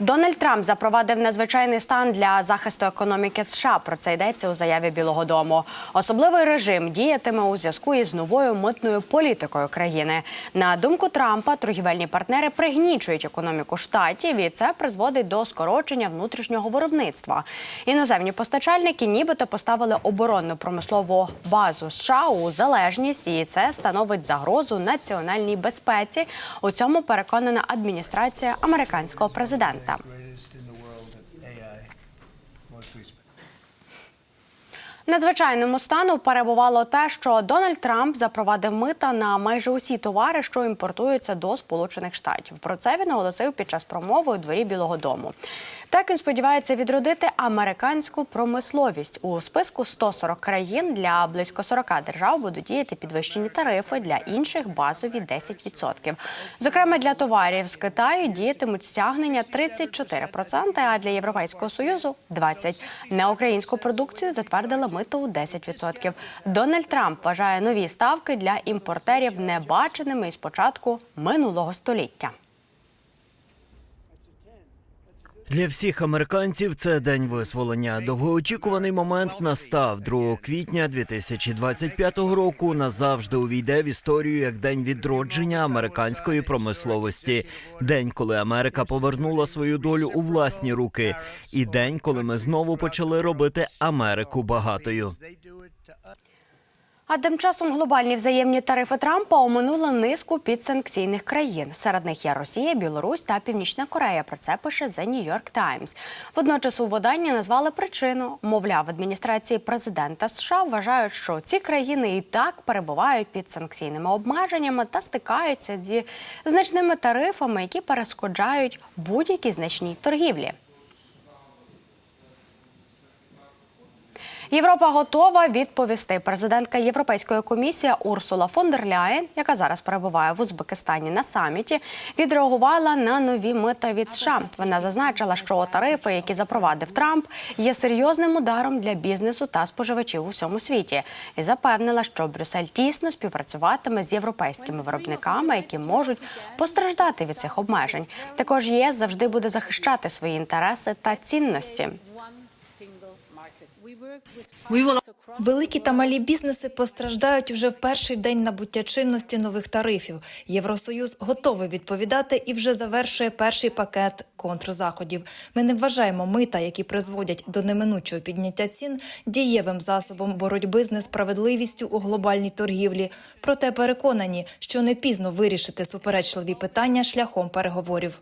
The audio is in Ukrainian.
Дональд Трамп запровадив надзвичайний стан для захисту економіки США. Про це йдеться у заяві Білого Дому. Особливий режим діятиме у зв'язку із новою митною політикою країни. На думку Трампа, торгівельні партнери пригнічують економіку штатів, і це призводить до скорочення внутрішнього виробництва. Іноземні постачальники нібито поставили оборонну промислову базу США у залежність, і це становить загрозу національній безпеці. У цьому переконана адміністрація американського президента. Respect. Надзвичайному стану перебувало те, що Дональд Трамп запровадив мита на майже усі товари, що імпортуються до Сполучених Штатів. Про це він оголосив під час промови у дворі Білого Дому. Так він сподівається відродити американську промисловість у списку 140 країн для близько 40 держав будуть діяти підвищені тарифи для інших базові 10%. Зокрема, для товарів з Китаю діятимуть стягнення 34%, а для Європейського союзу 20%. На українську продукцію затвердили мито у 10%. Дональд Трамп вважає нові ставки для імпортерів небаченими із початку минулого століття. Для всіх американців це день визволення. Довгоочікуваний момент настав 2 квітня 2025 року. Назавжди увійде в історію як день відродження американської промисловості. День, коли Америка повернула свою долю у власні руки, і день, коли ми знову почали робити Америку багатою. А тим часом глобальні взаємні тарифи Трампа оминули низку підсанкційних країн. Серед них є Росія, Білорусь та Північна Корея. Про це пише The New York Times. Водночас у виданні назвали причину. Мовляв, адміністрації президента США вважають, що ці країни і так перебувають під санкційними обмеженнями та стикаються зі значними тарифами, які перешкоджають будь-якій значній торгівлі. Європа готова відповісти. Президентка Європейської комісії Урсула фон дер Ляєн, яка зараз перебуває в Узбекистані на саміті, відреагувала на нові мита від США. Вона зазначила, що тарифи, які запровадив Трамп, є серйозним ударом для бізнесу та споживачів у всьому світі, і запевнила, що Брюссель тісно співпрацюватиме з європейськими виробниками, які можуть постраждати від цих обмежень. Також ЄС завжди буде захищати свої інтереси та цінності. Великі та малі бізнеси постраждають вже в перший день набуття чинності нових тарифів. Євросоюз готовий відповідати і вже завершує перший пакет контрзаходів. Ми не вважаємо мита, які призводять до неминучого підняття цін, дієвим засобом боротьби з несправедливістю у глобальній торгівлі. Проте переконані, що не пізно вирішити суперечливі питання шляхом переговорів.